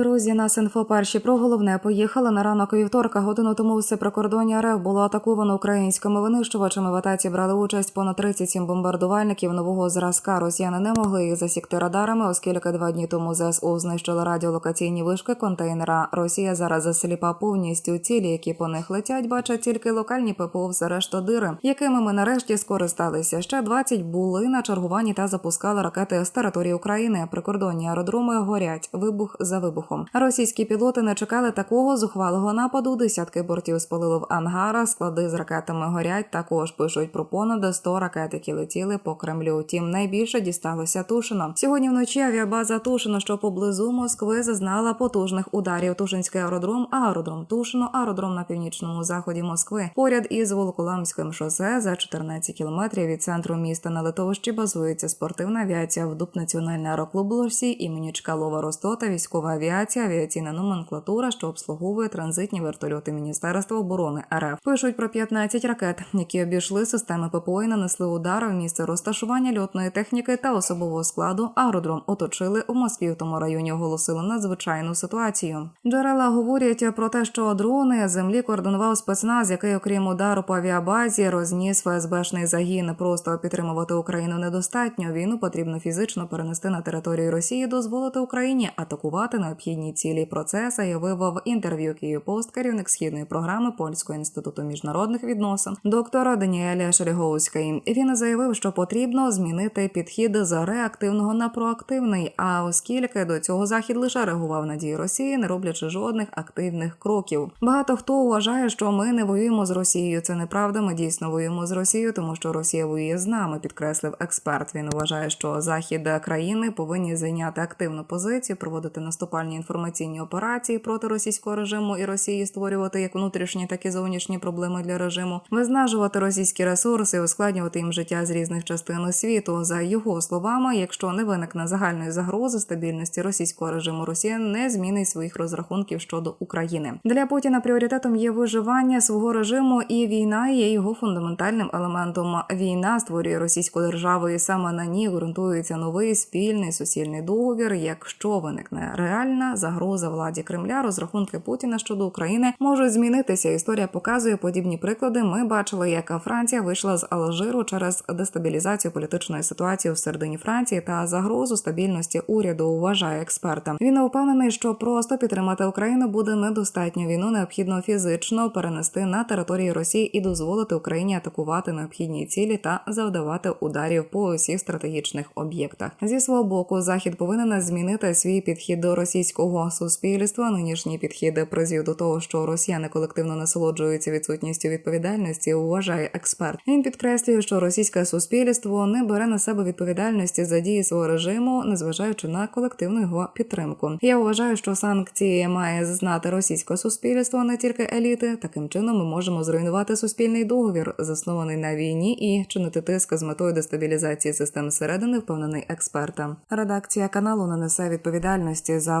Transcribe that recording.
Друзі, нас інфо перші про головне поїхали на ранок вівторка. Годину тому все прикордоння РФ було атаковано українськими винищувачами. В атаці брали участь понад 37 бомбардувальників нового зразка. Росіяни не могли їх засікти радарами, оскільки два дні тому ЗСУ знищили радіолокаційні вишки контейнера. Росія зараз засліпа повністю цілі, які по них летять, бачать тільки локальні ППО, все решта дири, якими ми нарешті скористалися. Ще 20 були на чергуванні та запускали ракети з території України. Прикордонні аеродроми горять. Вибух за вибухом. Російські пілоти не чекали такого зухвалого нападу. Десятки бортів спалили в ангара. Склади з ракетами горять. Також пишуть про понад 100 ракет, які летіли по Кремлю. Тім найбільше дісталося Тушино. Сьогодні вночі авіабаза Тушино, що поблизу Москви, зазнала потужних ударів. Тушинський аеродром, аеродром Тушино, аеродром на північному заході Москви. Поряд із Волоколамським шосе за 14 кілометрів від центру міста на литовищі базується спортивна авіація. Вдуп Національний аероклуб Лосі імені Чкалова Ростота, військова авіація, авіаційна номенклатура, що обслуговує транзитні вертольоти Міністерства оборони РФ. Пишуть про 15 ракет, які обійшли системи ППО і нанесли удар в місце розташування льотної техніки та особового складу. Аеродром оточили у Москві. В тому районі оголосили надзвичайну ситуацію. Джерела говорять про те, що дрони землі координував спецназ, який, окрім удару по авіабазі, розніс ФСБшний загін. Просто підтримувати Україну недостатньо. Війну потрібно фізично перенести на територію Росії, дозволити Україні атакувати необхідні цілі. Про це заявив в інтерв'ю Київпост керівник східної програми Польського інституту міжнародних відносин доктора Даніеля Шеріговський. Він заявив, що потрібно змінити підхід з реактивного на проактивний. А оскільки до цього захід лише реагував на дії Росії, не роблячи жодних активних кроків. Багато хто вважає, що ми не воюємо з Росією. Це неправда. Ми дійсно воюємо з Росією, тому що Росія воює з нами. Підкреслив експерт. Він вважає, що захід країни повинні зайняти активну позицію, проводити наступальні інформаційні операції проти російського режиму і Росії, створювати як внутрішні, так і зовнішні проблеми для режиму, визнажувати російські ресурси, ускладнювати їм життя з різних частин світу. За його словами, якщо не виникне загальної загрози стабільності російського режиму, Росія не змінить своїх розрахунків щодо України. Для Путіна пріоритетом є виживання свого режиму, і війна є його фундаментальним елементом. Війна створює російську державу, і саме на ній ґрунтується новий спільний суцільний договір. Якщо виникне реальна загроза владі Кремля, розрахунки Путіна щодо України можуть змінитися. Історія показує подібні приклади. Ми бачили, як Франція вийшла з Алжиру через дестабілізацію політичної ситуації в середині Франції та загрозу стабільності уряду. Вважає експерта. Він впевнений, що просто підтримати Україну буде недостатньо. Війну необхідно фізично перенести на території Росії і дозволити Україні атакувати необхідні цілі та завдавати ударів по усіх стратегічних об'єктах. Зі свого боку, захід повинен змінити свій підхід до російського суспільства. Нинішній підхід призвів до того, що росіяни колективно насолоджуються відсутністю відповідальності. Вважає експерт. Він підкреслює, що російське суспільство не бере на себе відповідальності за дії свого режиму, незважаючи на колективну його підтримку. Я вважаю, що санкції має знати російське суспільство, не тільки еліти. Таким чином ми можемо зруйнувати суспільний договір, заснований на війні, і чинити тиск з метою дестабілізації систем зсередини, впевнений експерта. Редакція каналу не несе відповідальності за